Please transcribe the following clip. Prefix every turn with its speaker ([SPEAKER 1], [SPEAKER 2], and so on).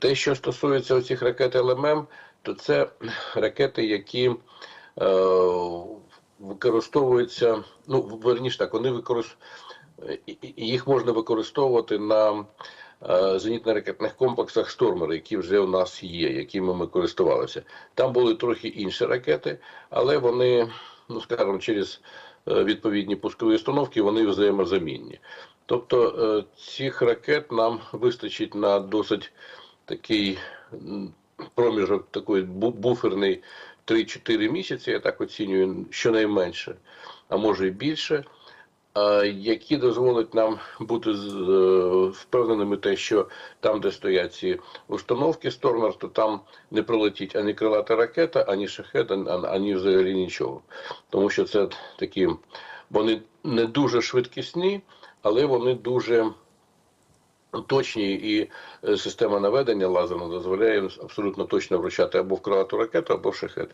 [SPEAKER 1] Те, що стосується цих ракет ЛММ, то це ракети, які е, використовуються, ну, верніше так, вони використовують, їх можна використовувати на е, зенітно-ракетних комплексах «Штормер», які вже у нас є, якими ми користувалися. Там були трохи інші ракети, але вони, ну скажімо, через е, відповідні пускові установки вони взаємозамінні. Тобто е, цих ракет нам вистачить на досить такий проміжок, такий бу- буферний 3-4 місяці, я так оцінюю, щонайменше, а може і більше, які дозволять нам бути е, впевненими те, що там, де стоять ці установки Стормер, то там не пролетить ані крилата ракета, ані шахет, ані взагалі нічого. Тому що це такі, вони не дуже швидкісні, але вони дуже точні, і е, система наведення лазерна дозволяє абсолютно точно вручати або в крилату ракету, або в шахет.